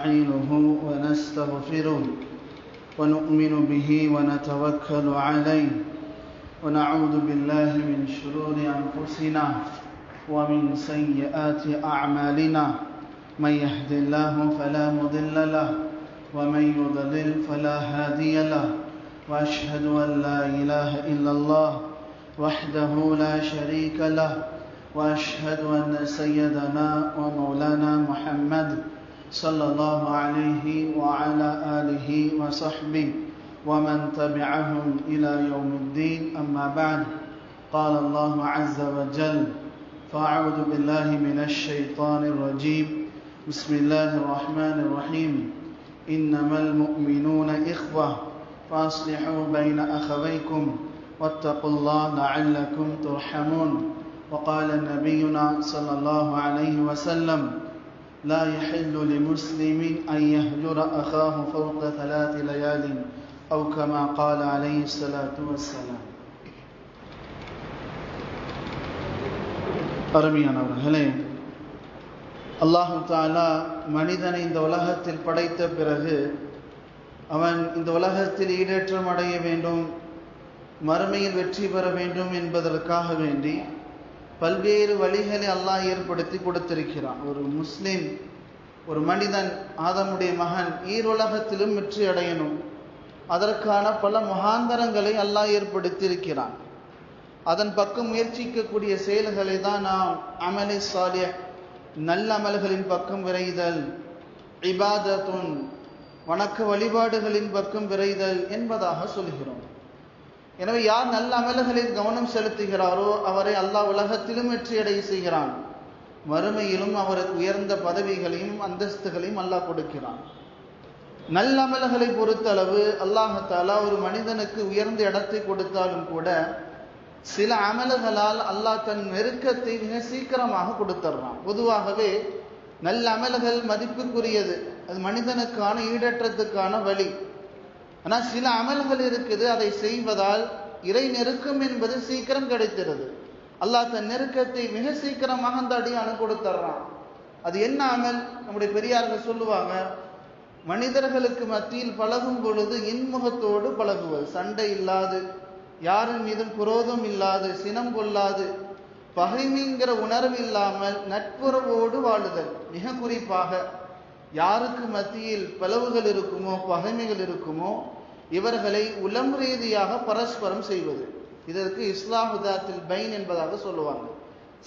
ونستعينه ونستغفره ونؤمن به ونتوكل عليه ونعوذ بالله من شرور أنفسنا ومن سيئات أعمالنا. من يهد الله فلا مضل له ومن يضلل فلا هادي له. وأشهد أن لا إله إلا الله وحده لا شريك له. وأشهد أن سيدنا ومولانا محمد صلى الله عليه وعلى آله وصحبه ومن تبعهم إلى يوم الدين. أما بعد قال الله عز وجل فأعوذ بالله من الشيطان الرجيم. بسم الله الرحمن الرحيم. إنما المؤمنون إخوة فأصلحوا بين أخويكم واتقوا الله لعلكم ترحمون. وقال نبينا صلى الله عليه وسلم لا يحل لمسلم أن يهجر أخاه فوق ثلاث ليال أو كما قال عليه الصلاة والسلام அருமையானவர்களே அல்லாஹு தாலா மனிதனை இந்த உலகத்தில் படைத்த பிறகு அவன் இந்த உலகத்தில் ஈடேற்றம் அடைய வேண்டும் மறுமையில் வெற்றி பெற வேண்டும் என்பதற்காக வேண்டி பல்வேறு வழிகளை அல்லாஹ் ஏற்படுத்தி கொடுத்திருக்கிறான். ஒரு முஸ்லீம் ஒரு மனிதன் ஆதமுடைய மகன் ஈருலகத்திலும் வெற்றி அடையணும். அதற்கான பல முகாந்தரங்களை அல்லாஹ் ஏற்படுத்தியிருக்கிறான். அதன் பக்கம் முயற்சிக்கக்கூடிய செயல்களை தான் நாம் அமலை சாலிய நல்ல அமல்களின் பக்கம் விரைதல் இபாதத்துன் வணக்க வழிபாடுகளின் பக்கம் விரைதல் என்பதாக சொல்கிறோம். எனவே யார் நல்ல அமல்களில் கவனம் செலுத்துகிறாரோ அவரை அல்லாஹ் உலகத்திலும் வெற்றியடைய செய்கிறான். மறுமையிலும் அவருக்கு உயர்ந்த பதவிகளையும் அந்தஸ்துகளையும் அல்லாஹ் கொடுக்கிறான். நல்ல அமல்களை பொறுத்தளவு அல்லாஹாலா ஒரு மனிதனுக்கு உயர்ந்த இடத்தை கொடுத்தாலும் கூட சில அமல்களால் அல்லாஹ் தன் நெருக்கத்தை மிக சீக்கிரமாக கொடுத்துட்றான் பொதுவாகவே நல்ல அமல்கள் மதிப்புக்குரியது. அது மனிதனுக்கான ஈடற்றத்துக்கான வழி. ஆனால் சில அமல்கள் இருக்குது அதை செய்வதால் இறை நெருக்கம் என்பது சீக்கிரம் கிடைக்கிறது. அல்லாஹ் தன் நெருக்கத்தை மிக சீக்கிரமாக அந்த அடியான கொடுத்துட்றான் அது என்ன அமல்? நம்முடைய பெரியார்கள் சொல்லுவாங்க மனிதர்களுக்கு மத்தியில் பழகும் பொழுது இன்முகத்தோடு பழகுவது. சண்டை இல்லாது யாரின் மீதும் குரோதம் இல்லாது சினம் கொள்ளாது பகைமைங்கிற உணர்வு இல்லாமல் நட்புறவோடு வாழுதல். மிக குறிப்பாக யாருக்கு மத்தியில் பிளவுகள் இருக்குமோ பகைமைகள் இருக்குமோ இவர்களை உளம் ரீதியாக பரஸ்பரம் செய்வது. இதற்கு இஸ்லாமுதாத்தில் பைன் என்பதாக சொல்லுவாங்க.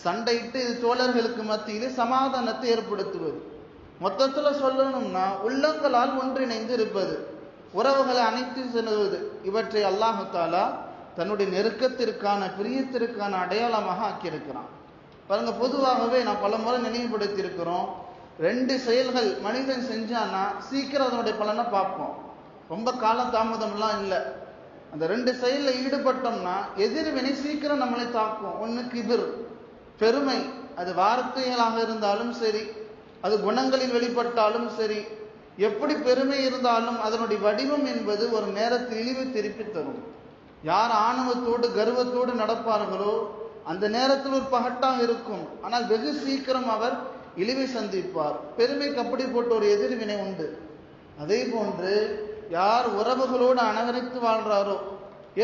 சண்டையிட்டு இது தோழர்களுக்கு மத்தியிலே சமாதானத்தை ஏற்படுத்துவது. மொத்தத்தில் சொல்லணும்னா உள்ளங்களால் ஒன்றிணைந்து இருப்பது. உறவுகளை அணைத்து செல்வது. இவற்றை அல்லாஹாலா தன்னுடைய நெருக்கத்திற்கான பிரியத்திற்கான அடையாளமாக ஆக்கியிருக்கிறான். பாருங்க பொதுவாகவே நான் பல முறை நினைவுபடுத்தியிருக்கிறோம். ரெண்டு செயல்கள் மனிதன் செஞ்சான்னா சீக்கிரம் அதனுடைய பலனை பார்ப்போம். ரொம்ப கால தாமதம்லாம் இல்லை. அந்த ரெண்டு செயலில் ஈடுபட்டோம்னா எதிர்வினை சீக்கிரம் நம்மளை தாக்கும். ஒன்று கிபிர் பெருமை. அது வார்த்தைகளாக இருந்தாலும் சரி அது குணங்களில் வெளிப்பட்டாலும் சரி எப்படி பெருமை இருந்தாலும் அதனுடைய வடிவம் என்பது ஒரு நேரத்தில் இழிவு திருப்பி தரும். யார் ஆணவத்தோடு கர்வத்தோடு நடப்பார்களோ அந்த நேரத்தில் ஒரு பகட்டாக இருக்கும். ஆனால் வெகு சீக்கிரம் அவர் இழிவை சந்திப்பார். பெருமைக்கு அப்படி போட்ட ஒரு எதிர்வினை உண்டு. அதே போன்று யார் உறவுகளோடு அனவரித்து வாழ்றாரோ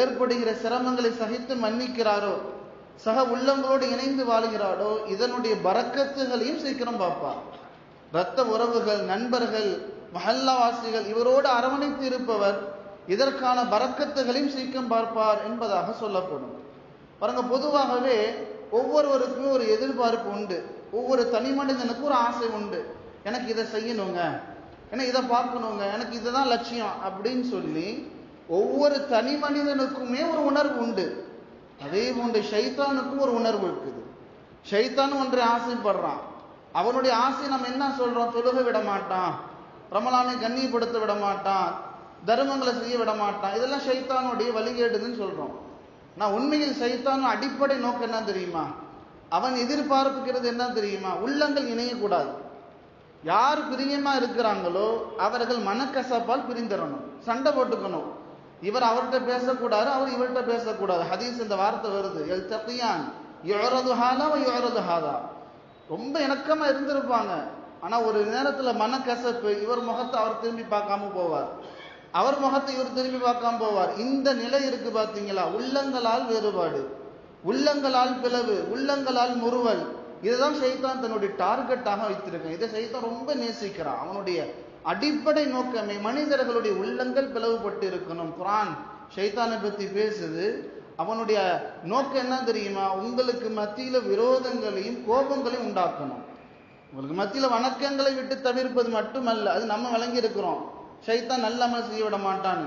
ஏற்படுகிற சிரமங்களை சகித்து மன்னிக்கிறாரோ சக உள்ளங்களோடு இணைந்து வாழ்கிறாரோ இதனுடைய பறக்கத்துகளையும் சீக்கிரம் பார்ப்பார். இரத்த உறவுகள் நண்பர்கள் மஹல்லாவாசிகள் இவரோடு அரவணைத்து இருப்பவர் இதற்கான பறக்கத்துகளையும் சீக்கிரம் பார்ப்பார் என்பதாக சொல்லப்படும். பாருங்க பொதுவாகவே ஒவ்வொருவருக்குமே ஒரு எதிர்பார்ப்பு உண்டு. ஒவ்வொரு தனி மனிதனுக்கும் ஒரு ஆசை உண்டு. எனக்கு இதை செய்யணுங்க. எனக்கு இதை பார்க்கணுங்க. எனக்கு இதுதான் லட்சியம் அப்படின்னு சொல்லி ஒவ்வொரு தனி மனிதனுக்குமே ஒரு உணர்வு உண்டு. அதே போன்று ஷைத்தானுக்கும் ஒரு உணர்வு இருக்குது. ஷைத்தான் ஒன்றை ஆசைப்படுறான். அவனுடைய ஆசை நம்ம என்ன சொல்றோம்? தொழுக விட மாட்டான். ரமலானை கண்ணியப்படுத்த விட மாட்டான். தர்மங்களை செய்ய விட மாட்டான். இதெல்லாம் ஷைத்தானுடைய வழிகேடுதுன்னு சொல்றோம். நான் உண்மையில் சைத்தானும் அடிப்படை நோக்கம் என்ன தெரியுமா? அவன் எதிர்பார்ப்புக்கிறது என்ன தெரியுமா? உள்ளங்கள் இணையக்கூடாது. யார் பிரியமா இருக்கிறாங்களோ அவர்கள் மனக்கசப்பால் பிரிந்துடணும். சண்டை போட்டுக்கணும். இவர் அவர்கிட்ட பேசக்கூடாது அவர் இவர்கிட்ட பேசக்கூடாது. ஹதீஸ் இந்த வார்த்தை வருது. எல் தப்பியான் யோரது ஹாலா யோரது ஹாதா ரொம்ப இணக்கமா இருந்திருப்பாங்க. ஆனா ஒரு நேரத்துல மனக்கசப்பு இவர் முகத்தை அவர் திரும்பி பார்க்காம போவார். அவர் முகத்தை இவர் திரும்பி பார்க்காம போவார். இந்த நிலை இருக்கு பார்த்தீங்களா உள்ளங்களால் வேறுபாடு. உள்ளங்களால் பிளவு உள்ளங்களால் முறுவல். இதுதான் சைத்தான் தன்னுடைய டார்கெட்டாக வைத்திருக்கான் இதை சைத்தான் ரொம்ப நேசிக்கிறான். அவனுடைய அடிப்படை நோக்கமே மனிதர்களுடைய உள்ளங்கள் பிளவுபட்டு இருக்கணும். குரான் ஷைத்தானை பத்தி பேசுது. அவனுடைய நோக்கம் என்ன தெரியுமா? உங்களுக்கு மத்தியில விரோதங்களையும் கோபங்களையும் உண்டாக்கணும். உங்களுக்கு மத்தியில வணக்கங்களை விட்டு தவிர்ப்பது மட்டுமல்ல. அது நம்ம விளங்கி இருக்கிறோம் ஷைத்தான் நல்லமல் செய்ய விட மாட்டான்.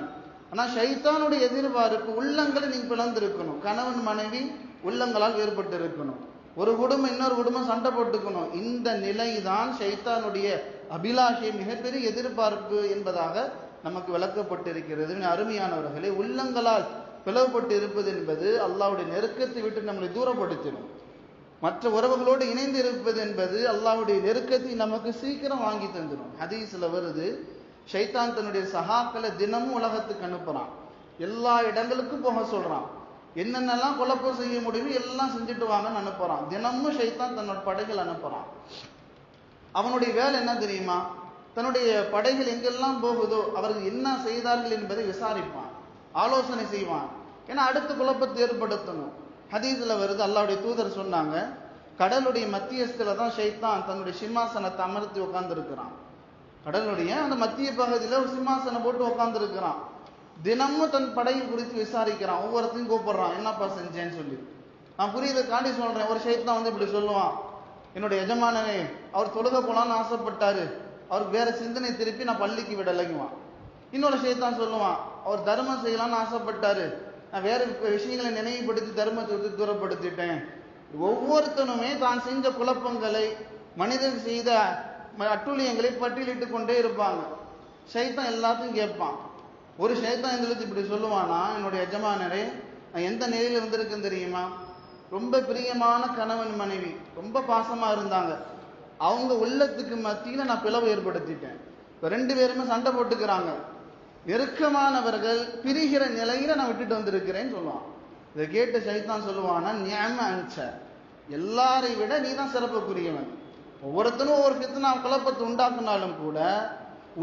ஆனால் ஷைத்தானுடைய எதிர்பார்ப்பு உள்ளங்களை நீ பிளந்திருக்கணும். கணவன் மனைவி உள்ளங்களால் வேறுபட்டு இருக்கணும் ஒரு குடும்பம் இன்னொரு குடும்பம் சண்டை போட்டுக்கணும். இந்த நிலை தான் ஷைத்தானுடைய அபிலாஷை மிகப்பெரிய எதிர்பார்ப்பு என்பதாக நமக்கு விளக்கப்பட்டிருக்கிறது. அருமையானவர்களே உள்ளங்களால் பிளவுபட்டு இருப்பது என்பது அல்லாவுடைய நெருக்கத்தை விட்டு நம்மளை தூரப்படுத்திடும். மற்ற உறவுகளோடு இணைந்து இருப்பது என்பது அல்லாவுடைய நெருக்கத்தை நமக்கு சீக்கிரம் வாங்கி தந்துடும். ஹதீஸ்ல வருது ஷைத்தான் தன்னுடைய சகாக்களை தினமும் உலகத்துக்கு அனுப்புறான். எல்லா இடங்களுக்கும் போக சொல்றான். என்னென்னலாம் குழப்பம் செய்ய முடியுமோ எல்லாம் செஞ்சுட்டு வாங்கன்னு அனுப்புறான். தினமும் ஷைத்தான் தன்னோட படைகள் அனுப்புறான். அவனுடைய வேலை என்ன தெரியுமா? தன்னுடைய படைகள் எங்கெல்லாம் போகுதோ அவர்கள் என்ன செய்தார்கள் என்பதை விசாரிப்பான். ஆலோசனை செய்வான். ஏன்னா அடுத்த குழப்பத்தை ஏற்படுத்தணும். ஹதீஸில் வருது அல்லாவுடைய தூதர் சொன்னாங்க கடலுடைய மத்தியஸ்தில் தான் ஷைத்தான் தன்னுடைய சிம்மாசனத்தை அமர்த்தி உட்கார்ந்துருக்கிறான். கடலுடைய அந்த மத்திய பகுதியில் ஒரு சிம்மாசனம் போட்டு உக்காந்துருக்கிறான். தினமும் தன் படையை குறித்து விசாரிக்கிறான். ஒவ்வொருத்தையும் கூப்பிடுறான். என்னப்பா செஞ்சேன்னு சொல்லி. நான் புரியுதுக்காண்டி சொல்றேன். ஒரு ஷைத்தான் வந்து இப்படி சொல்லுவான். என்னுடைய எஜமானனே அவர் தொழுக போலான்னு ஆசைப்பட்டாரு. அவருக்கு வேற சிந்தனை திருப்பி நான் பள்ளிக்கு விடலைங்குவான் இன்னொரு ஷைத்தான் சொல்லுவான். அவர் தர்மம் செய்யலாம்னு ஆசைப்பட்டாரு. நான் வேற விஷயங்களை நினைவுபடுத்தி தர்மத்தை வந்து தூரப்படுத்திட்டேன். ஒவ்வொருத்தனுமே தான் செஞ்ச குழப்பங்களை மனிதன் செய்த அட்டுழியங்களை பட்டியலிட்டு கொண்டே இருப்பாங்க. ஷைத்தான் எல்லாத்தையும் கேட்பான். ஒரு ஷைத்தான் எங்களுக்கு இப்படி சொல்லுவானா? என்னுடைய எஜமானரே நான் எந்த நிலையில் இருந்திருக்கேன் தெரியுமா? ரொம்ப பிரியமான கணவன் மனைவி ரொம்ப பாசமாக இருந்தாங்க. அவங்க உள்ளத்துக்கு மத்தியில் நான் பிளவு ஏற்படுத்திட்டேன். இப்போ ரெண்டு பேருமே சண்டை போட்டுக்கிறாங்க. நெருக்கமானவர்கள் பிரிகிற நிலையில நான் விட்டுட்டு வந்திருக்கிறேன்னு சொல்லுவான். இதை கேட்டு சைத்தான் சொல்லுவானா நியம அனுச்ச எல்லாரை விட நீ தான் சிறப்புக்குரியவன். ஒவ்வொருத்தனும் ஒவ்வொரு ஃபித்னா குழப்பத்தை உண்டாக்குனாலும் கூட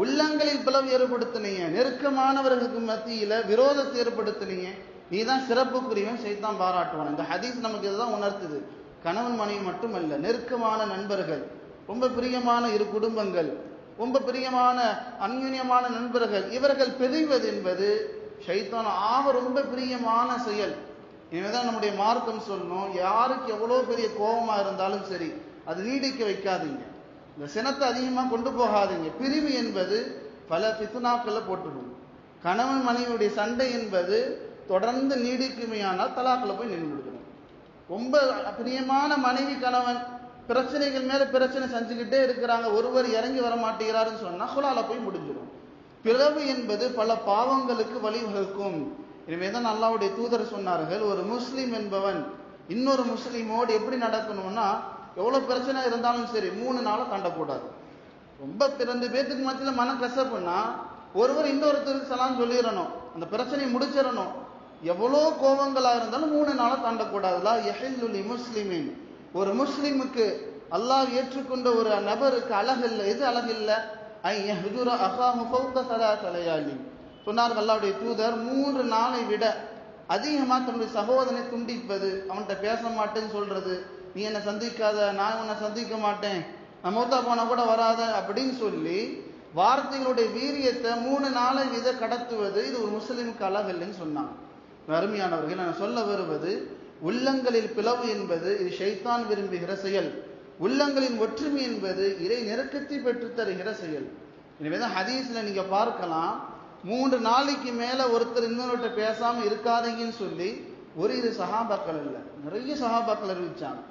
உள்ளங்களில் பிளவு ஏற்படுத்தினீங்க நெருக்கமானவர்களுக்கு மத்தியில் விரோதத்தை ஏற்படுத்தினீங்க நீ தான் சிறப்புக்குரியவன் சைத்தான் பாராட்டுவான். இந்த ஹதீஸ் நமக்கு இதுதான் உணர்த்துது. கணவன் மனைவி மட்டுமல்ல நெருக்கமான நண்பர்கள் ரொம்ப பிரியமான இரு குடும்பங்கள் ரொம்ப பிரியமான அந்யுன்யமான நண்பர்கள் இவர்கள் பிரிவது என்பது ஷைத்தான் ஆக ரொம்ப பிரியமான செயல். இனிமேதான் நம்முடைய மார்க்கம் சொல்லணும். யாருக்கு எவ்வளோ பெரிய கோபமாக இருந்தாலும் சரி அது நீடிக்க வைக்காதீங்க. இந்த சினத்தை அதிகமாக கொண்டு போகாதீங்க. பிரிவு என்பது பல பித்துனாக்களை போட்டுடும். கணவன் மனைவியுடைய சண்டை என்பது தொடர்ந்து நீடிக்குமையானால் தலாக்கில் போய் நின்று விடுக்கணும் ரொம்ப பிரியமான மனைவி கணவன் பிரச்சனைகள் மேலே பிரச்சனை செஞ்சுக்கிட்டே இருக்கிறாங்க. ஒருவர் இறங்கி வர மாட்டேங்கிறாருன்னு சொன்னால் குலால போய் முடிஞ்சிடும். பிறவு என்பது பல பாவங்களுக்கு வழிவகுக்கும். எனவே தான் அல்லாவுடைய தூதர் சொன்னார்கள் ஒரு முஸ்லீம் என்பவன் இன்னொரு முஸ்லீமோடு எப்படி நடக்கணும்னா எவ்வளோ பிரச்சனை இருந்தாலும் சரி மூணு நாளும் தாண்டக்கூடாது ரொம்ப ரெண்டு பேர்த்துக்கு மத்தியில் மன கசப்புன்னா ஒருவர் இன்னொருத்தருக்கு சலாம் சொல்லிடணும் அந்த பிரச்சனையை முடிச்சிடணும். எவ்வளோ கோபங்களாக இருந்தாலும் மூணு நாளும் தாண்டக்கூடாதுலா எஹில்லுலி முஸ்லிமின். ஒரு முஸ்லிமுக்கு அல்லாஹ் ஏற்றுக்கொண்ட ஒரு நபருக்கு அழகில்லை எது அழகில்லை சொன்னார்கள் அல்லாவுடைய தூதர் மூன்று நாளை விட அதிகமாக தன்னுடைய சகோதரனை துண்டிப்பது அவன்கிட்ட பேச மாட்டேன்னு சொல்றது நீ என்னை சந்திக்காத நான் உன்னை சந்திக்க மாட்டேன். நான் மூத்தா போனால் கூட வராத அப்படின்னு சொல்லி வார்த்தைகளுடைய வீரியத்தை மூணு நாளை வித கடத்துவது இது ஒரு முஸ்லீமுக்கு அழகில்லைன்னு சொன்னாங்க. அருமையானவர்கள் நான் சொல்ல வருவது உள்ளங்களில் பிளவு என்பது இது ஷைத்தான் விரும்புகிற செயல். உள்ளங்களின் ஒற்றுமை என்பது இறை நெருக்கத்தை பெற்றுத்தருகிற செயல். எனவேதான் ஹதீஸ்ல நீங்கள் பார்க்கலாம். மூன்று நாளைக்கு மேலே ஒருத்தர் இன்னொருத்த பேசாமல் இருக்காதீங்கன்னு சொல்லி ஒரு இரு சகாபாக்கள் இல்லை நிறைய சகாபாக்கள் அறிவிச்சாங்க.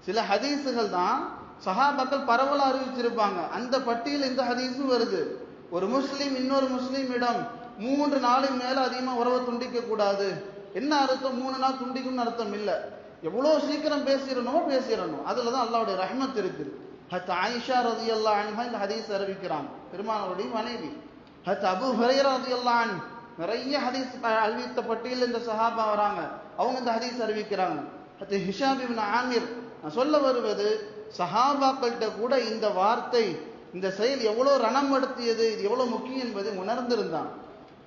சில ஹதீஸுகள் தான் சகாபாக்கள் பரவலா அறிவிச்சிருப்பாங்க. அந்த பட்டியல் இந்த ஹதீஸும் வருது. ஒரு முஸ்லீம் இன்னொரு முஸ்லீமிடம் மூன்று நாளைக்கு மேல அதிகமா உறவை துண்டிக்க கூடாது. என்ன அர்த்தம்? மூணு நாள் துண்டிக்கும்னு அர்த்தம் இல்லை. எவ்வளோ சீக்கிரம் பேசிடணுமோ பேசிடணும். அதில் தான் அல்லாவுடைய ரஹ்மத் இருக்குது. ஹத் ஆயிஷா ரதி அல்லா அன்ஹா இந்த ஹதீஸ் அறிவிக்கிறாங்க. பெருமானவருடைய மனைவி. ஹத் அபு ஹுரைரா ரதி அல்லான் நிறைய ஹதீஸ் அறிவித்த பட்டியல் இந்த சஹாபா வராங்க. அவங்க இந்த ஹதீஸ் அறிவிக்கிறாங்க. ஹத் ஹிஷாப் ஆமீர் நான் சொல்ல வருவது சஹாபாக்கள்கிட்ட கூட இந்த வார்த்தை இந்த செயல் எவ்வளோ ரணம் படுத்தியது இது எவ்வளோ முக்கியம் என்பதை உணர்ந்திருந்தான்.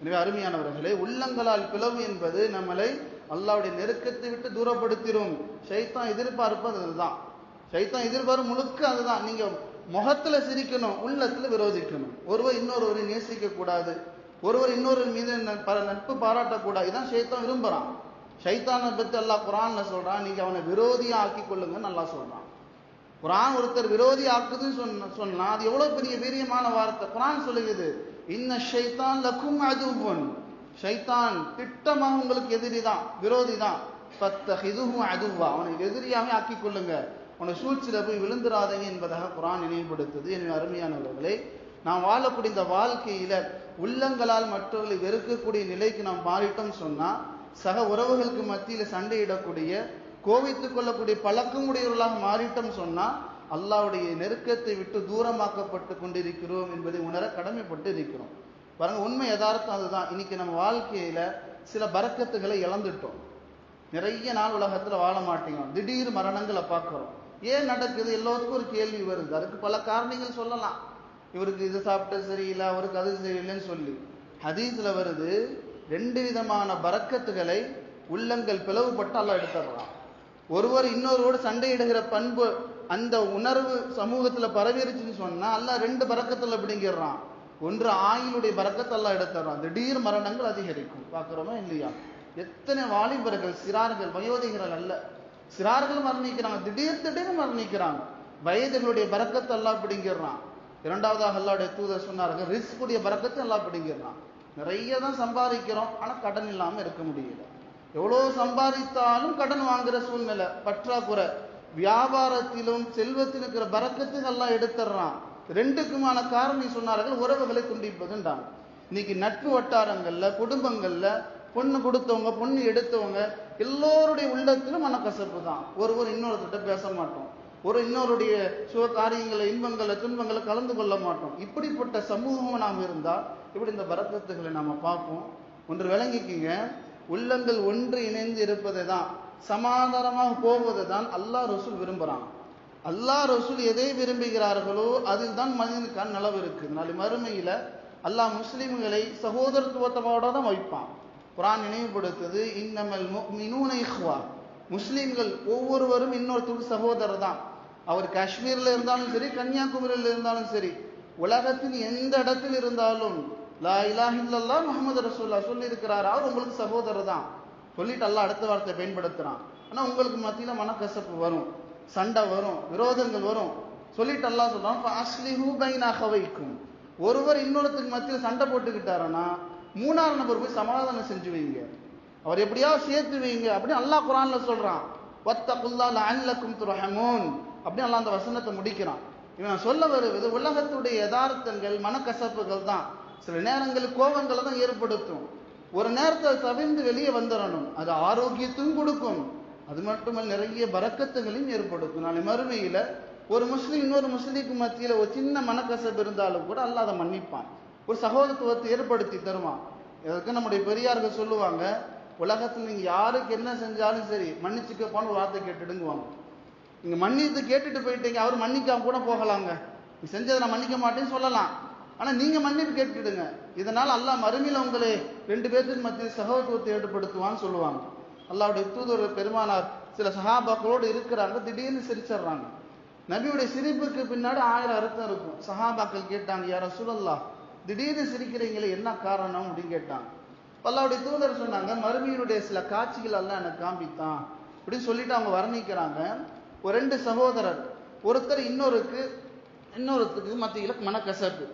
எனவே அருமையானவர்களே உள்ளங்களால் பிளவு என்பது நம்மளை அல்லாவுடைய நெருக்கத்தை விட்டு தூரப்படுத்திடும் சைத்தான் எதிர்பார்ப்பது அதுதான். சைத்தான் எதிர்பார்ப்பு முழுக்க அதுதான். நீங்க முகத்துல சிரிக்கணும் உள்ளத்துல விரோதிக்கணும். ஒருவர் இன்னொருவரை நேசிக்க கூடாது ஒருவர் இன்னொரு மீது ந- நட்பு பாராட்டக்கூடாது. இதான் சைத்தான் விரும்புகிறான் ஷைத்தானை பற்றி அல்லாஹ் குரான்ல சொல்றான் நீங்க அவனை விரோதியா ஆக்கி கொள்ளுங்கன்னு நல்லா சொல்றான். குரான் ஒருத்தர் விரோதி ஆக்குதுன்னு சொன்ன சொன்னா அது எவ்வளவு பெரிய வீரியமான வார்த்தை. குரான் சொல்லுகிறது இன்ன ஷைத்தான் லக்கும் அதுவன் ஷைத்தான் திட்டமாக உங்களுக்கு எதிரி தான் விரோதி தான். பத்த இதுவும் அதுவா அவனை எதிரியாகவே ஆக்கி கொள்ளுங்க. உன சூழ்ச்சியில போய் விழுந்துராதீங்க என்பதாக குரான் நினைவுபடுத்துது. என் அருமையானவர்களே நாம் வாழக்கூடிய இந்த வாழ்க்கையில உள்ளங்களால் மற்றவர்களை வெறுக்கக்கூடிய நிலைக்கு நாம் மாறிட்டோம் சொன்னா சக உறவுகளுக்கு மத்தியில் சண்டையிடக்கூடிய கோவித்துக் கொள்ளக்கூடிய பழக்கமுடையவர்களாக மாறிட்டோம் சொன்னால் அல்லாவுடைய நெருக்கத்தை விட்டு தூரமாக்கப்பட்டு கொண்டிருக்கிறோம் என்பதை உணர கடமைப்பட்டு இருக்கிறோம். பாருங்க உண்மை யதார்த்தம் அதுதான். இன்னைக்கு நம்ம வாழ்க்கையில சில பறக்கத்துகளை இழந்துட்டோம். நிறைய நாள் உலகத்தில் வாழ மாட்டேங்கிறோம். திடீர் மரணங்களை பார்க்குறோம். ஏன் நடக்குது? எல்லோருக்கும் ஒரு கேள்வி வருது. அதுக்கு பல காரணங்கள் சொல்லலாம். இவருக்கு இது சாப்பிட்டது சரியில்லை அவருக்கு அது சரியில்லைன்னு சொல்லி. ஹதீஸில் வருது ரெண்டு விதமான பறக்கத்துகளை உள்ளங்கள் பிளவுபட்டு அல்லாஹ் எடுத்துடுறான். ஒருவர் இன்னொருவோடு சண்டையிடுகிற பண்பு அந்த உணர்வு சமூகத்தில் பரவிருச்சுன்னு சொன்னால் அல்லாஹ் ரெண்டு பறக்கத்தில் பிடிங்கிடுறான். ஒன்று ஆயுளுடைய பறக்கத்தெல்லாம் எடுத்துடுறான். திடீர் மரணங்கள் அதிகரிக்கும். பார்க்குறோமா இல்லையா? எத்தனை வாலிபர்கள் சிறார்கள் வயோதிகர்கள் அல்ல. சிறார்கள் மரணிக்கிறாங்க. திடீர் திடீர்னு மரணிக்கிறாங்க. வயதுகளுடைய பறக்கத்தை எல்லாம் பிடிங்கிடுறான். இரண்டாவதாக அல்லாவுடைய தூதர் சொன்னார்கள் ரிஸ்குடைய பறக்கத்தை எல்லாம் பிடிங்கிடுறான். நிறைய தான் சம்பாதிக்கிறோம். ஆனால் கடன் இல்லாமல் இருக்க முடியல. எவ்வளோ சம்பாதித்தாலும் கடன் வாங்குற சூழ்நிலை பற்றாக்குறை. வியாபாரத்திலும் செல்வத்தில் இருக்கிற பறக்கத்துக்கெல்லாம் எடுத்துடுறான். ரெண்டுக்குமான காரணம் சொன்னார்கள் உறவுகளை துண்டிப்பதுன்றாங்க. இன்னைக்கு நட்பு வட்டாரங்கள்ல குடும்பங்கள்ல பொண்ணு கொடுத்தவங்க பொண்ணு எடுத்தவங்க எல்லோருடைய உள்ளத்திலும் மனக்கசப்பு தான். ஒருவர் இன்னொருத்தர்கிட்ட பேச மாட்டோம். ஒரு இன்னொருடைய சுக காரியங்களை இன்பங்களை துன்பங்களை கலந்து கொள்ள மாட்டோம். இப்படிப்பட்ட சமூகம் நாம் இருந்தால் இப்படி இந்த பரக்கத்துகளை நாம் பார்ப்போம். ஒன்று விளங்கிக்கிங்க. உள்ளங்கள் ஒன்று இணைந்து இருப்பதை தான் சமாதானமாக போவதை தான் அல்லாஹ் ரசூல் விரும்புகிறான் அல்லாஹ் ரசூல் எதை விரும்புகிறார்களோ அதில் தான் மனிதனுக்கான நலவு இருக்குது நாளை மறுமையில் அல்லாஹ் முஸ்லீம்களை சகோதரத்துவத்தோட தான் வைப்பான். குரான் நினைவுபடுத்துது இன்னமல் முஃமினூன இஹ்வா. ஒவ்வொருவரும் இன்னொருத்தருக்கு சகோதரர் தான். அவர் காஷ்மீரில் இருந்தாலும் சரி கன்னியாகுமரியில் இருந்தாலும் சரி உலகத்தின் எந்த இடத்தில் இருந்தாலும் லா இலாஹில்லா முகமது ரசூல்லா சொல்லியிருக்கிறார். அவர் உங்களுக்கு சகோதரர் தான். சொல்லிட்டு எல்லாம் அடுத்த வார்த்தை பயன்படுத்துகிறான் ஆனால் உங்களுக்கு மத்தியில் மனக்கசப்பு வரும் சண்டை வரும் விரோதங்கள் வரும். சொல்லிட்டு அல்லாஹ் சொல்கிறான் அஸ்லிஹு ஒருவர் இன்னொருத்தருக்கு மத்தியில் சண்டை போட்டுக்கிட்டாருன்னா மூணாவது நபர் போய் சமாதானம் செஞ்சு வைங்க. அவர் எப்படியாவது சேர்த்து வைங்க அப்படின்னு அல்லாஹ் குரானில் சொல்கிறான் வத்தகுல்லா லஅல்லக்கும் துர்ஹமூன். அப்படின்னு அல்லாஹ் அந்த வசனத்தை முடிக்கிறான். இவன் சொல்ல வருவது உலகத்துடைய யதார்த்தங்கள் மனக்கசப்புகள் தான். சில நேரங்களில் கோபங்களை தான் ஏற்படுத்தும். ஒரு நேரத்தை தவிர்ந்து வெளியே வந்துடணும். அது ஆரோக்கியத்தையும் கொடுக்கும். அது மட்டுமல்ல நிறைய பறக்கத்துகளையும் ஏற்படுத்தும். நாளை மறுமையில் ஒரு முஸ்லீம் இன்னொரு முஸ்லீமுக்கு மத்தியில் ஒரு சின்ன மனக்கசப்பு இருந்தாலும் கூட அல்லாஹ் அதை மன்னிப்பான். ஒரு சகோதரத்துவத்தை ஏற்படுத்தி தருவான். இதற்கு நம்முடைய பெரியார்கள் சொல்லுவாங்க உலகத்தில் நீங்கள் யாருக்கு என்ன செஞ்சாலும் சரி மன்னிச்சுக்கப்பான்னு ஒரு வார்த்தை கேட்டுடுங்குவாங்க. நீங்கள் மன்னித்து கேட்டுட்டு போயிட்டீங்க அவர் மன்னிக்காம கூட போகலாங்க. நீ செஞ்சதை நான் மன்னிக்க மாட்டேன்னு சொல்லலாம். ஆனால் நீங்கள் மன்னிப்பு கேட்டுடுங்க. இதனால் அல்லாஹ் மறுமையில் உங்களை ரெண்டு பேர்த்துக்கு மத்தியில் சகோதரத்தை ஏற்படுத்துவான்னு சொல்லுவாங்க. அல்லாவுடைய தூதர் பெருமானார் சில சஹாபாக்களோடு இருக்கிறாங்க திடீர்னு சிரிச்சிடுறாங்க. நபியுடைய சிரிப்புக்கு பின்னாடி ஆயிரம் அர்த்தம் இருக்கும். சஹாபாக்கள் கேட்டாங்க யார சுழல்லா திடீர்னு சிரிக்கிறீங்களே என்ன காரணம்? அப்படின்னு கேட்டாங்க. அல்லாவுடைய தூதர் சொன்னாங்க மறுமையினுடைய சில காட்சிகள் எல்லாம் எனக்கு காமித்தான் அப்படின்னு சொல்லிட்டு அவங்க வர்ணிக்கிறாங்க. ஒரு ரெண்டு சகோதரர் ஒருத்தர் இன்னொருக்கு இன்னொருத்துக்கு மத்தியில் மனக்கசப்பு.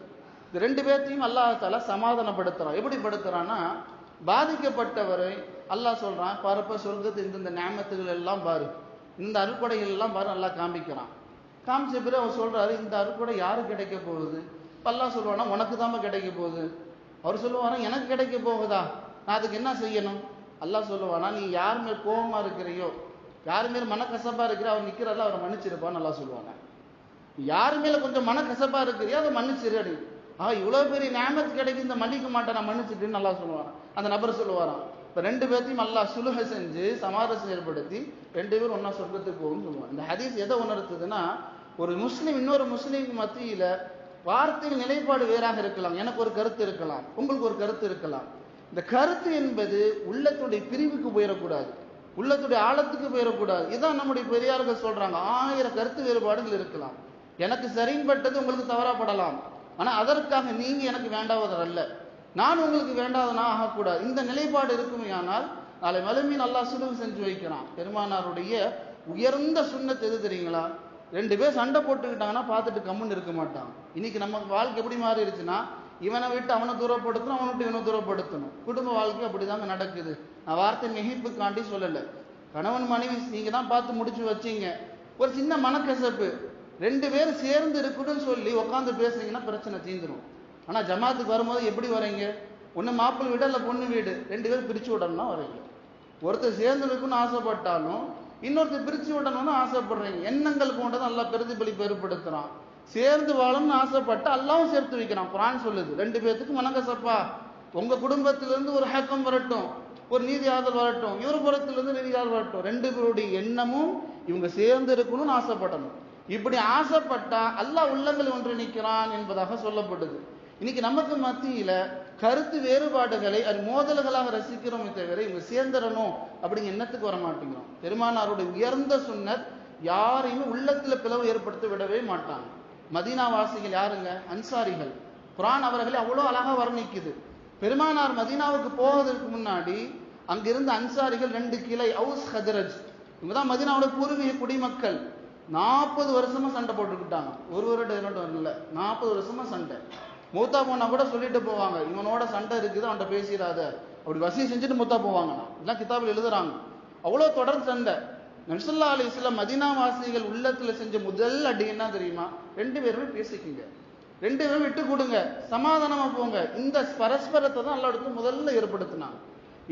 இது ரெண்டு பேர்த்தையும் அல்லாஹால சமாதானப்படுத்துறான். எப்படி படுத்துறான்னா பாதிக்கப்பட்டவரை அல்லாஹ் சொல்றான் பரப்ப சொர்க்கத்து இந்த நியமத்துகள் எல்லாம் பாரு. இந்த அறுப்படைகள் எல்லாம் பாரு நல்லா காமிக்கிறான் காமிச்ச பிறகு அவர் சொல்றாரு இந்த அறுப்படை யாரு கிடைக்க போகுது? இப்ப அல்லாஹ் சொல்லுவானா உனக்கு தாம கிடைக்க போகுது. அவர் சொல்லுவாரா எனக்கு கிடைக்க போகுதா? நான் அதுக்கு என்ன செய்யணும்? அல்லாஹ் சொல்லுவானா நீ யார் மேல் கோபமா இருக்கிறையோ யார் மேல் மனக்கசப்பா இருக்கிற அவர் நிக்கிறல்ல அவரை மன்னிச்சிருப்பான்னு நல்லா சொல்லுவாங்க. யார் மேல கொஞ்சம் மனக்கசப்பா இருக்கிறியோ அதை மன்னிச்சிரு அப்படி ஆ இவ்வளவு பெரிய நேமத்து கிடைக்கும் இந்த மன்னிக்க மாட்டேன் நான் மன்னிச்சிட்டுன்னு நல்லா சொல்லுவாரான் அந்த நபர் சொல்லுவாராம். இப்ப ரெண்டு பேர்த்தையும் நல்லா சுலுகை செஞ்சு சமாரசம் ஏற்படுத்தி ரெண்டு பேரும் ஒன்னா சொர்க்கத்துக்கு போகும்னு சொல்லுவாங்க. இந்த ஹதீஸ் எதை உணர்த்துதுன்னா ஒரு முஸ்லீம் இன்னொரு முஸ்லீமுக்கு மத்தியில வார்த்தையில் நிலைப்பாடு வேறாக இருக்கலாம். எனக்கு ஒரு கருத்து இருக்கலாம். உங்களுக்கு ஒரு கருத்து இருக்கலாம். இந்த கருத்து என்பது உள்ளத்துடைய பிரிவுக்கு போயிடக்கூடாது. உள்ளத்துடைய ஆழத்துக்கு போயிடக்கூடாது. இதான் நம்முடைய பெரியார்கள் சொல்றாங்க. ஆயிரம் கருத்து வேறுபாடுகள் இருக்கலாம். எனக்கு சரின்பட்டது உங்களுக்கு தவறாப்படலாம். ஆனா அதற்காக நீங்க எனக்கு வேண்டாவதர் அல்ல. நான் உங்களுக்கு வேண்டாதனா ஆகக்கூடாது. இந்த நிலைப்பாடு இருக்குமே ஆனால் நாளை மலுமீன் அல்லாஹ் சுலுவு செஞ்சு வைக்கிறான். பெருமானாருடைய உயர்ந்த சுண்ணத்து எது தெரியுங்களா? ரெண்டு பேர் சண்டை போட்டுக்கிட்டாங்கன்னா பார்த்துட்டு கம்முன்னு இருக்க மாட்டான். இன்னைக்கு நம்ம வாழ்க்கை எப்படி மாறிடுச்சுன்னா இவனை விட்டு அவனை தூரப்படுத்தணும் அவனை விட்டு இவனை தூரப்படுத்தணும். குடும்ப வாழ்க்கை அப்படிதாங்க நடக்குது. நான் வார்த்தை மிகைப்புக்காண்டி சொல்லலை. கணவன் மனைவி நீங்க தான் பார்த்து முடிச்சு வச்சீங்க. ஒரு சின்ன மனக்கசப்பு. ரெண்டு பேரும் சேர்ந்து இருக்குன்னு சொல்லி உட்காந்து பேசுனீங்கன்னா பிரச்சனை தீந்துடும் ஆனா ஜமாத்துக்கு வரும்போது எப்படி வரீங்க? ஒன்று மாப்பிள்ளை வீடு இல்ல பொண்ணு வீடு? ரெண்டு பேரும் பிரிச்சு விடணும்னா வரீங்க. ஒருத்தர் சேர்ந்து இருக்குன்னு ஆசைப்பட்டாலும் இன்னொருத்தர் பிரிச்சு விடணும்னு ஆசைப்படுறீங்க. எண்ணங்கள் போன்றதை நல்லா பிரதிபலிப்பு ஏற்படுத்துறான். சேர்ந்து வாழணும்னு ஆசைப்பட்டு அல்லாவும் சேர்த்து வைக்கிறான். குரான் சொல்லுது ரெண்டு பேர்த்துக்கு மனக்கசப்பா உங்க குடும்பத்திலிருந்து ஒரு ஹக்கம் வரட்டும் ஒரு நீதி ஆதல் வரட்டும் இவர் புறத்திலிருந்து நீதி ஆதல் வரட்டும். ரெண்டு பேருடைய எண்ணமும் இவங்க சேர்ந்து இருக்கணும்னு ஆசைப்படணும். இப்படி ஆசைப்பட்டா அல்லாஹ் உள்ளங்கள் ஒன்று நிற்கிறான் என்பதாக சொல்லப்படுது. இன்னைக்கு நமக்கு மத்தியில கருத்து வேறுபாடுகளை அது மோதல்களாக ரசிக்கிறோமே தவிர இவங்க சேர்ந்துடணும் அப்படிங்கிற எண்ணத்துக்கு வர மாட்டேங்கிறோம். பெருமானாருடைய உயர்ந்த சுன்னத் யாரையும் உள்ளத்துல பிளவு ஏற்படுத்த விடவே மாட்டாங்க. மதீனா வாசிகள் யாருங்க? அன்சாரிகள். குரான் அவர்களை அவ்வளோ அழகா வர்ணிக்குது. பெருமானார் மதீனாவுக்கு போவதற்கு முன்னாடி அங்கிருந்த அன்சாரிகள் ரெண்டு கிளை அவுஸ் ஹதரஜ் இவங்க தான் மதினாவோட பூர்வீக குடிமக்கள். நாற்பது வருஷமா சண்டை போட்டுக்கிட்டாங்க. ஒரு வருடம் இரண்டு வருடம் இல்லை நாற்பது வருஷமா சண்டை. மூத்தா போனா கூட சொல்லிட்டு போவாங்க. இவனோட சண்டை இருக்குது அவன்கிட்ட பேசிடாத. அப்படி வசதி செஞ்சுட்டு மூத்தா போவாங்க இதெல்லாம் கிதாபில் எழுதுறாங்க. அவ்வளோ தொடர் சண்டை. நபிசுல்லா அலிஸ்லாம் மதினா வாசிகள் உள்ளத்துல செஞ்ச முதல் அடி என்ன தெரியுமா? ரெண்டு பேருமே பேசிக்கிங்க. ரெண்டு பேரும் விட்டு கொடுங்க. சமாதானமா போங்க. இந்த பரஸ்பரத்தை தான் அல்லா எடுத்து முதல்ல ஏற்படுத்தினாங்க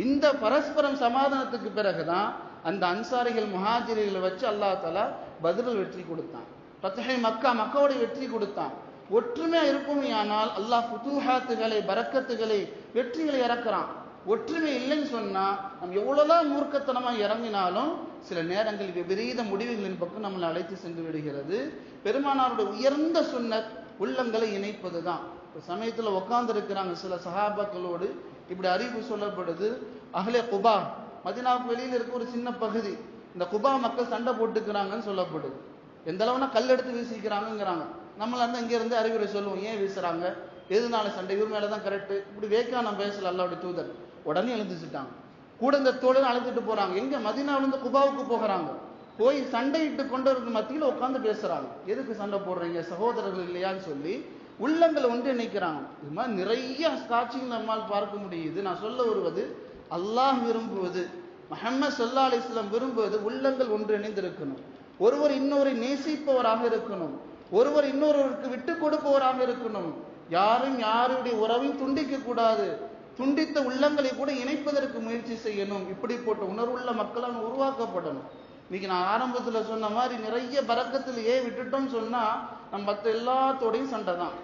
இந்த பரஸ்பரம் சமாதானத்துக்கு பிறகுதான் அந்த அன்சாரிகள் முஹாஜிரிகளை வச்சு அல்லா தலா பதில் வெற்றி கொடுத்தான். பத்தகை மக்கா மக்காவுடைய வெற்றி கொடுத்தான். ஒற்றுமையா இருப்போமே ஆனால் அல்லாஹ் புதுஹாத்துகளை பறக்கத்துகளை வெற்றிகளை இறக்குறான். ஒற்றுமை இல்லைன்னு சொன்னா நம்ம எவ்வளவுதான் மூர்க்கத்தனமா இறங்கினாலும் சில நேரங்கள் விபரீத முடிவுகளின் பக்கம் நம்மளை அழைத்து சென்று விடுகிறது. பெருமானாருடைய உயர்ந்த சுண்ணத் உள்ளங்களை இணைப்பது தான் இப்போ சமயத்தில் இருக்கிறாங்க சில சகாபாக்களோடு இப்படி அறிவு சொல்லப்படுது. அகலே குபா மதினாவுக்கு வெளியில் இருக்க ஒரு சின்ன பகுதி. இந்த குபா மக்கள் சண்டை போட்டுக்கிறாங்கன்னு சொல்லப்படுது. எந்த அளவுனா கல் எடுத்து வீசிக்கிறாங்கிறாங்க நம்மள இருந்து இங்க இருந்து அறிவுரை சொல்லுவோம். ஏன் வீசுறாங்க? எதுனால சண்டை? இவர் மேலதான் கரெக்ட் இப்படி வேக்கா நான் பேசல அல்லாவுடைய தூதர். உடனே எழுந்துச்சுட்டாங்க கூட இந்த தோழன் அழுத்துட்டு போறாங்க. எங்க? மதினாவிலிருந்து குபாவுக்கு போகிறாங்க. போய் சண்டையிட்டு கொண்டவருக்கு மத்தியில் உட்காந்து பேசுறாங்க. எதுக்கு சண்டை போடுறீங்க? சகோதரர்கள் இல்லையான்னு சொல்லி உள்ளங்கள் ஒன்றிணைக்கிறாங்க இது மாதிரி நிறைய காட்சிகள் நம்மால் பார்க்க முடியுது. நான் சொல்ல வருவது அல்லாஹ் விரும்புவது மஹம்மது சொல்லா அலிஸ்லாம் விரும்புவது உள்ளங்கள் ஒன்று இருக்கணும் ஒருவர் இன்னொரு நேசிப்பவராக இருக்கணும். ஒருவர் இன்னொருவருக்கு விட்டு கொடுப்பவராக இருக்கணும். யாரும் யாருடைய உறவையும் துண்டிக்க கூடாது. துண்டித்த உள்ளங்களை கூட இணைப்பதற்கு முயற்சி செய்யணும். இப்படிப்பட்ட உணர்வுள்ள மக்களால் உருவாக்கப்படணும். இன்னைக்கு நான் ஆரம்பத்துல சொன்ன மாதிரி நிறைய பறக்கத்தில் ஏன் விட்டுட்டோம்னு சொன்னா நம்ம மற்ற எல்லாத்தோடையும் சண்டை தான்.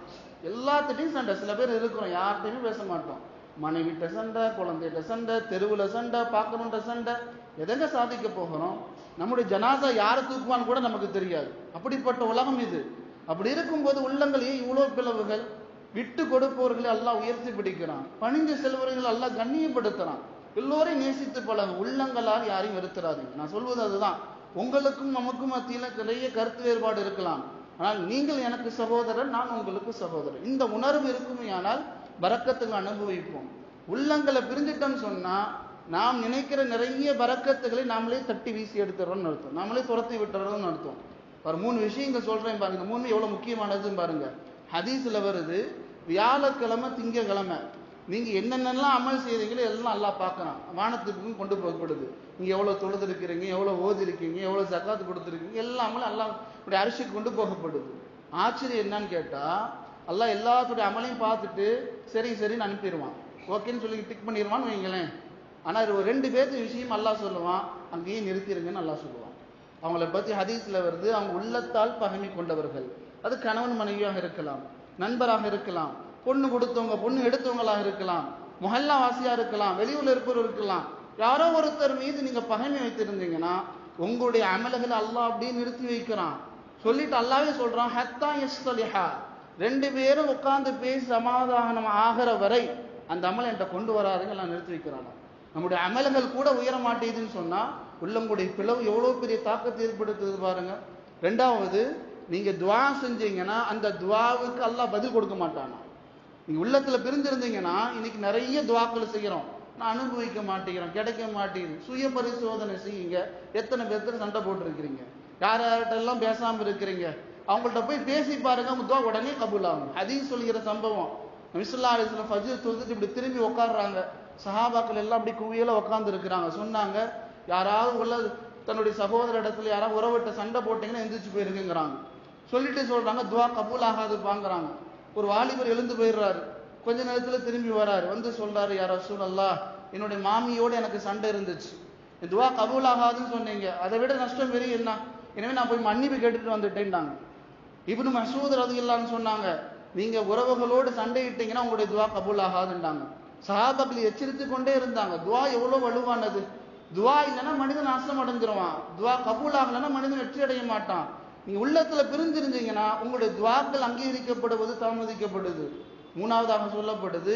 எல்லாத்திட்டையும் சண்டை. சில பேர் இருக்கிறோம். யார்கிட்டையுமே பேச மாட்டோம். மனைவிட்ட சண்டை குழந்தைகிட்ட சண்டை தெருவுல சண்டை பார்க்கணுன்ற சண்டை. எதங்க சாதிக்க போகிறோம்? நம்முடைய ஜனாசா யாரை தூக்குவான்னு கூட நமக்கு தெரியாது. அப்படிப்பட்ட உலகம் இது. அப்படி இருக்கும்போது உள்ளங்கள் ஏன் பிளவுகள்? விட்டு கொடுப்பவர்களை எல்லாம் உயர்த்தி பிடிக்கிறான். பணிஞ்சு செல்வர்கள் எல்லாம் கண்ணியப்படுத்துறான். எல்லோரையும் நேசித்து பழகு உள்ளங்களால் யாரையும் வெறுத்துறாதீங்க. நான் சொல்வது அதுதான். உங்களுக்கும் நமக்கும் மத்தியில நிறைய கருத்து வேறுபாடு இருக்கலாம். ஆனால் நீங்கள் எனக்கு சகோதரர் நான் உங்களுக்கு சகோதரர். இந்த உணர்வு இருக்குமே ஆனால் பறக்கத்துக்கு அனுபவிப்போம். உள்ளங்களை பிரிஞ்சிட்டோம்னு சொன்னா நாம் நினைக்கிற நிறைய பறக்கத்துகளை நாமளே தட்டி வீசி எடுத்துறோம்னு அர்த்தம். நாமளே துரத்தி விட்டுறோம்னு அர்த்தம். ஒரு மூணு விஷயங்கள் சொல்றேன் பாருங்க. மூணு எவ்வளவு முக்கியமானதுன்னு பாருங்க. ஹதீஸ்ல வருது வியாழக்கிழமை திங்கக்கிழமை. நீங்க என்னென்னலாம் அமல் செய்கிறீங்களோ எல்லாம் நல்லா பார்க்கலாம் வானத்துக்கும் கொண்டு போகப்படுது. நீங்க எவ்வளவு தொழுது இருக்கிறீங்க எவ்வளவு ஓதி இருக்கீங்க எவ்வளவு சக்காத்து கொடுத்துருக்கீங்க எல்லாமே எல்லாம் இப்படி அரிசிக்கு கொண்டு போகப்படுது. ஆச்சரியம் என்னன்னு கேட்டா எல்லாம் எல்லாத்துடைய அமலையும் பார்த்துட்டு சரி சரின்னு அனுப்பிடுவான். ஓகேன்னு சொல்லி டிக் பண்ணிடுவான்னு வைங்களேன். ஆனால் இது ஒரு ரெண்டு பேர்த்து விஷயம் அல்லா சொல்லுவான் அங்கேயே நிறுத்திடுங்கன்னு அல்லா சொல்லுவான். அவங்கள பற்றி ஹதீஸில் வருது அவங்க உள்ளத்தால் பகமை கொண்டவர்கள். அது கணவன் மனைவியாக இருக்கலாம் நண்பராக இருக்கலாம் பொண்ணு கொடுத்தவங்க பொண்ணு எடுத்தவங்களாக இருக்கலாம் முஹல்லா வாசியாக இருக்கலாம் வெளியூரில் இருப்பவர் இருக்கலாம். யாரோ ஒருத்தர் மீது நீங்கள் பகைமை வைத்திருந்தீங்கன்னா உங்களுடைய அமல்களை அல்லா அப்படியே நிறுத்தி வைக்கிறான். சொல்லிட்டு அல்லாவே சொல்கிறான் ஹத்தா யஸ்தலிஹா. ரெண்டு பேரும் உட்காந்து பேசி சமாதானம் ஆகிற வரை அந்த அமலை என்கிட்ட கொண்டு வராதுங்க நான் நிறுத்தி வைக்கிறானா நம்முடைய அமலங்கள் கூட உயர மாட்டேதுன்னு சொன்னா உள்ளங்களுடைய பிளவு எவ்வளவு பெரிய தாக்கத்தை ஏற்படுத்துது பாருங்க. ரெண்டாவது நீங்க துவா செஞ்சீங்கன்னா அந்த துவாவுக்கு அல்லாஹ் பதில் கொடுக்க மாட்டானா? நீங்க உள்ளத்துல பிரிஞ்சிருந்தீங்கன்னா இன்னைக்கு நிறைய துவாக்கள் செய்யறோம். நான் அனுபவிக்க மாட்டேங்கிறோம் கிடைக்க மாட்டேங்குது. சுய பரிசோதனை செய்யுங்க. எத்தனை பேர்த்து சண்டை போட்டிருக்கிறீங்க? யார் யார்கிட்ட பேசாம இருக்கிறீங்க? அவங்கள்ட்ட போய் பேசி பாருங்க உங்க துவா உடனே கபூல் ஆகும் அதையும் சொல்லிக்கிற சம்பவம் நபிசுல்லா அலிஸ்லாம் ஃபஜ்ர் தொழுதுட்டு இப்படி திரும்பி உட்காடுறாங்க சஹாபாக்கள் எல்லாம் அப்படி குவியல உட்காந்துருக்குறாங்க சொன்னாங்க யாராவது உள்ள தன்னுடைய சகோதர இடத்துல யாராவது உறவிட்ட சண்டை போட்டிங்கன்னா எந்திரிச்சு போயிருக்குங்கிறாங்க சொல்லிட்டு சொல்றாங்க துவா கபூல் ஆகாது பாங்குறாங்க ஒரு வாலிபர் எழுந்து போயிடுறாரு. கொஞ்ச நேரத்தில் திரும்பி வராரு. வந்து சொல்றாரு யார் ரசூல் என்னுடைய மாமியோடு எனக்கு சண்டை இருந்துச்சு. துவா கபூல் ஆகாதுன்னு சொன்னீங்க. அதை விட நஷ்டம் பெரிய என்ன? எனவே நான் போய் மன்னிப்பு கேட்டுட்டு வந்துட்டேன்டாங்க. இப்னு மசூத் ரதியல்லான்னு சொன்னாங்க நீங்க உறவுகளோடு சண்டையிட்டீங்கன்னா உங்களுடைய துவா கபூல் ஆகாதுன்றாங்க சஹாபாக்கள் எச்சரித்து கொண்டே இருந்தாங்க. துவா எவ்வளவு வலுவானது. துவா இல்லைன்னா மனிதன் நாசம் அடைஞ்சிருவான். துவா கபூல் ஆகலைன்னா மனிதன் வெற்றி அடைய மாட்டான். நீங்க உள்ளத்துல பிரிஞ்சிருந்தீங்கன்னா உங்களுடைய துவாக்கள் அங்கீகரிக்கப்படுவது தாமதிக்கப்படுது. மூணாவதாக சொல்லப்படுது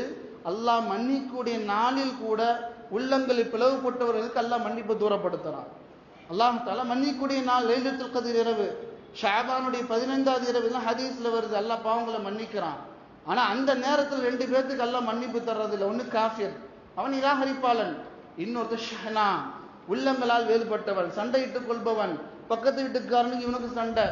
அல்லாஹ் மன்னிக்கூடிய நாளில் கூட உள்ளங்களில் பிளவுபட்டவர்களுக்கு அல்லாஹ் மன்னிப்பு தூரப்படுத்துறான். அல்லாஹ் தாலா மன்னிக்கூடிய நாள் லைலத்துல் கதிர் இரவு. ஷாபானுடைய பதினைந்தாவது இரவு ஹதீஸில் ஹதீஸ்ல வருது அல்லாஹ் பாவங்களை மன்னிக்கிறான். ஆனா அந்த நேரத்தில் ரெண்டு பேர்த்துக்கு எல்லாம் மன்னிப்பு தர்றதில்லை. ஒன்று ஒன்னு காஃபிர். அவன் நிராகரிப்பாளன். இன்னொருத்தர் ஷஹனா. உள்ளங்களால் வேறுபட்டவன் சண்டையிட்டுக் கொள்பவன். பக்கத்து வீட்டுக்காரனுக்கு இவனுக்கு சண்டை.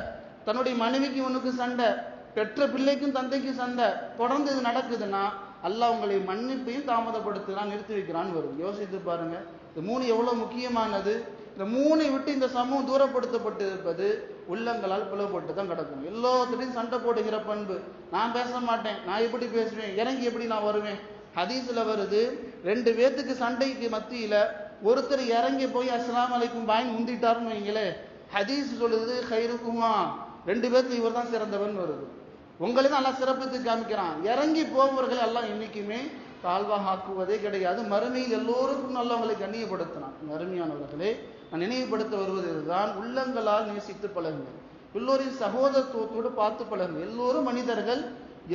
தன்னுடைய மனைவிக்கு இவனுக்கு சண்டை. பெற்ற பிள்ளைக்கும் தந்தைக்கும் சண்டை. தொடர்ந்து இது நடக்குதுன்னா அல்லாஹ் உங்களை மன்னிப்பையும் தாமதப்படுத்துகிறான் நிறுத்தி வைக்கிறான்னு வரும் யோசித்து பாருங்க. இந்த மூணு எவ்வளவு முக்கியமானது? இந்த மூணை விட்டு இந்த சமூகம் தூரப்படுத்தப்பட்டு இருப்பது உள்ளங்களால் பிளவுபட்டு தான் கிடக்கும் எல்லாத்துடையும் சண்டை போடுகிற பண்பு. நான் பேச மாட்டேன். நான் எப்படி பேசுவேன்? இறங்கி எப்படி நான் வருவேன்? ஹதீஸில் வருது ரெண்டு பேர்த்துக்கு சண்டைக்கு மத்தியில் ஒருத்தர் இறங்கி போய் அஸ்லாம் அலைக்கும் பாயின் முந்திட்டாருன்னு வைங்களே. ஹதீஸ் சொல்லுது கைருக்குமா. ரெண்டு பேர்த்து இவர் தான் சிறந்தவன் வருது. உங்களையும் தான் நல்லா சிறப்பித்து காமிக்கிறான். இறங்கி போபவர்கள் எல்லாம் என்னைக்குமே தாழ்வாக ஆக்குவதே கிடையாது. மறுமையில் எல்லோருக்கும் நல்லவங்களை கண்ணியப்படுத்தினான். மறுமையானவர்களே நான் நினைவுபடுத்த வருவது இதுதான். உள்ளங்களால் நேசித்து பழகுங்கள். எல்லோரின் சகோதரத்துவத்தோடு பார்த்து பழகுங்கள். எல்லோரும் மனிதர்கள்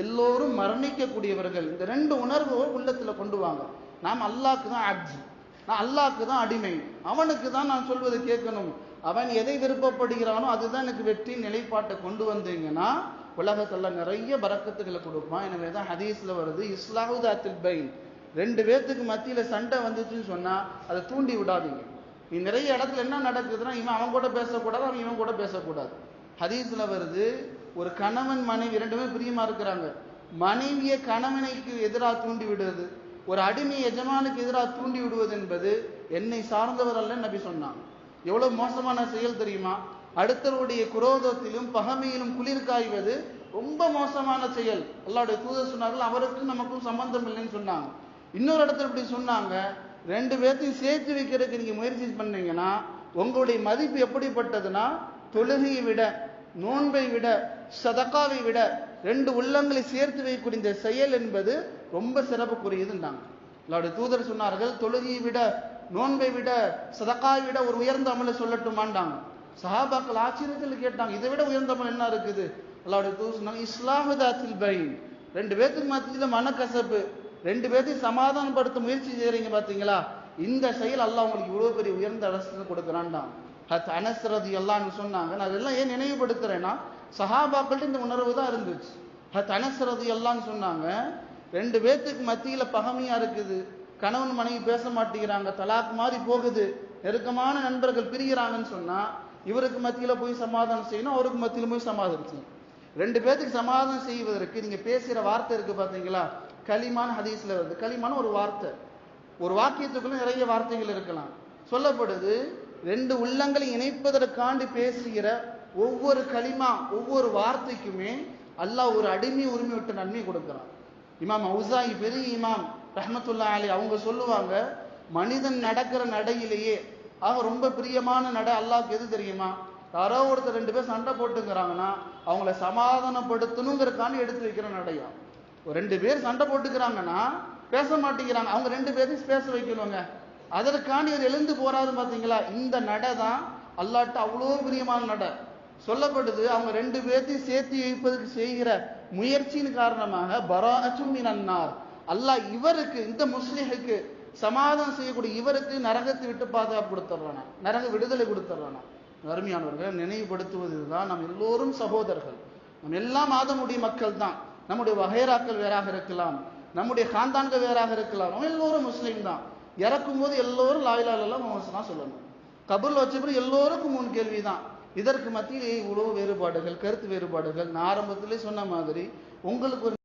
எல்லோரும் மரணிக்கக்கூடியவர்கள். இந்த ரெண்டு உணர்வு உள்ளத்தில் கொண்டு வாங்க. நாம் அல்லாக்கு தான் அஜி நான் அல்லாக்கு தான் அடிமை. அவனுக்கு தான் நான் சொல்வதை கேட்கணும். அவன் எதை விருப்பப்படுகிறானோ அதுதான் எனக்கு வெற்றி நிலைப்பாட்டை கொண்டு வந்தீங்கன்னா உலகத்தில் நிறைய பறக்கத்துகளை கொடுப்பான். எனவே தான் ஹதீஸில் வருது இஸ்லாஹுதாத்தில் பைன். ரெண்டு பேர்த்துக்கு மத்தியில் சண்டை வந்துச்சுன்னு சொன்னால் அதை தூண்டி விடாதீங்க. நீ நிறைய இடத்துல என்ன நடக்குதுன்னா இவன் அவன் கூட பேசக்கூடாது அவன் இவன் கூட பேசக்கூடாது. ஹதீஸில் வருது ஒரு கணவன் மனைவி ரெண்டுமே பிரியமா இருக்கிறாங்க. மனைவியை கணவனைக்கு எதிராக தூண்டி விடுவது ஒரு அடிமை எஜமானுக்கு எதிராக தூண்டி விடுவது என்பது என்னை சார்ந்தவர் அல்ல நபி சொன்னான் எவ்வளவு மோசமான செயல் தெரியுமா? அடுத்தவருடைய குரோதத்திலும் பகமையிலும் குளிர் காய்வது ரொம்ப மோசமான செயல். அல்லாவுடைய தூதர் சொன்னார்கள் அவருக்கும் நமக்கும் சம்பந்தம் இல்லைன்னு சொன்னாங்க. இன்னொரு இடத்துல இப்படி சொன்னாங்க ரெண்டு பேர்த்தையும் சேர்த்து வைக்கிறதுக்கு நீங்க முயற்சி பண்ணீங்கன்னா உங்களுடைய மதிப்பு எப்படிப்பட்டதுன்னா தொழுகையை விட நோன்பை விட சதக்காவை விட ரெண்டு உள்ளங்களை சேர்த்து வைக்கக்கூடிய இந்த செயல் என்பது ரொம்ப சிறப்புக்குரியதுன்றாங்க. அல்லாவுடைய தூதர் சொன்னார்கள் தொழுகையை விட நோன்பை விட சதக்காவை விட ஒரு உயர்ந்த அமலை சொல்லட்டுமாண்டாங்க சஹாபாக்கள் ஆச்சரியத்தில் கேட்டாங்க இதை விட உயர்ந்த அமல் என்ன இருக்குது? அல்லாவுடைய தூதர் சொன்னாங்க இஸ்லாமதாத்தில் பைன். ரெண்டு பேர்த்துக்கு மத்தியில் மனக்கசப்பு. ரெண்டு பேர்த்தையும் சமாதானப்படுத்த முயற்சி செய்கிறீங்க பார்த்தீங்களா இந்த செயல் அல்லாஹ் உங்களுக்கு இவ்வளோ பெரிய உயர்ந்த அரசு கொடுக்குறான்டான் ஹத் அனஸ்ரதி எல்லாம் சொன்னாங்க. நான் அதெல்லாம் ஏன் நினைவுபடுத்துறேன்னா சஹாபாக்கள்ட்ட இந்த உணர்வு தான் இருந்துச்சு. ஹத் அனஸ்ரதி எல்லாம் சொன்னாங்க ரெண்டு பேர்த்துக்கு மத்தியில் பகமையாக இருக்குது. கணவன் மனைவி பேச மாட்டேங்கிறாங்க தலாக் மாதிரி போகுது. நெருக்கமான நண்பர்கள் பிரிகிறாங்கன்னு சொன்னால் இவருக்கு மத்தியில் போய் சமாதானம் செய்யணும் அவருக்கு மத்தியில் போய் சமாதானம் செய்யணும். ரெண்டு பேர்த்துக்கு சமாதானம் செய்வதற்கு நீங்கள் பேசுகிற வார்த்தை இருக்குது பார்த்தீங்களா களிமான் ஹதீஸ்ல வருது. களிமான ஒரு வார்த்தை. ஒரு வாக்கியத்துக்குள்ள நிறைய வார்த்தைகள் இருக்கலாம். சொல்லப்படுது ரெண்டு உள்ளங்களை இணைப்பதற்காண்டி பேசுகிற ஒவ்வொரு களிமா ஒவ்வொரு வார்த்தைக்குமே அல்லாஹ் ஒரு அடிமை உரிமை விட்டு நன்மை கொடுக்குறான். இமாம் அவுசாயி பெரிய இமாம் ரஹமத்துல்லா அலி அவங்க சொல்லுவாங்க மனிதன் நடக்கிற நடையிலேயே ஆக ரொம்ப பிரியமான நடை அல்லாவுக்கு எது தெரியுமா? யாரோ ஒருத்தர் ரெண்டு பேர் சண்டை போட்டுங்கிறாங்கன்னா அவங்கள சமாதானப்படுத்தணுங்கிறக்கான எடுத்து வைக்கிற நடையா? ரெண்டு பேர் சண்டை போட்டுக்கிறாங்கன்னா பேச மாட்டேங்கிறாங்க. அவங்க ரெண்டு பேரையும் பேச வைக்கணுங்க. அதற்காண்டி இவர் எழுந்து போறாரு பார்த்தீங்களா இந்த நடை தான் அல்லாட்ட அவ்வளோ பிரியமான நடை. சொல்லப்படுது அவங்க ரெண்டு பேர்த்தையும் சேர்த்து வைப்பதற்கு செய்கிற முயற்சியின் காரணமாக பராஅத்தும் அல்லாஹ் இவருக்கு இந்த முஸ்லிஹுக்கு சமாதானம் செய்யக்கூடிய இவருக்கு நரகத்தை விட்டு பாதுகாப்பு கொடுத்துட்றானா? நரக விடுதலை கொடுத்துட்றானா? அருமையானவர்களை நினைவுபடுத்துவது தான் நாம் எல்லோரும் சகோதரர்கள். நம்ம எல்லாம் ஆதமுடைய மக்கள் தான் நம்முடைய வகைராக்கள் வேறாக இருக்கலாம் நம்முடைய காந்தான்கள் வேறாக இருக்கலாம். அவன் எல்லோரும் முஸ்லீம் தான். இறக்கும் போது எல்லோரும் லாயிலாலெல்லாம் தான் சொல்லணும் கபூர்ல வச்சப்பறம் எல்லோருக்கும் மூணு கேள்வி தான். இதற்கு மத்தியில் இவ்வளவு வேறுபாடுகள் கருத்து வேறுபாடுகள். நான் ஆரம்பத்திலே சொன்ன மாதிரி உங்களுக்கு ஒரு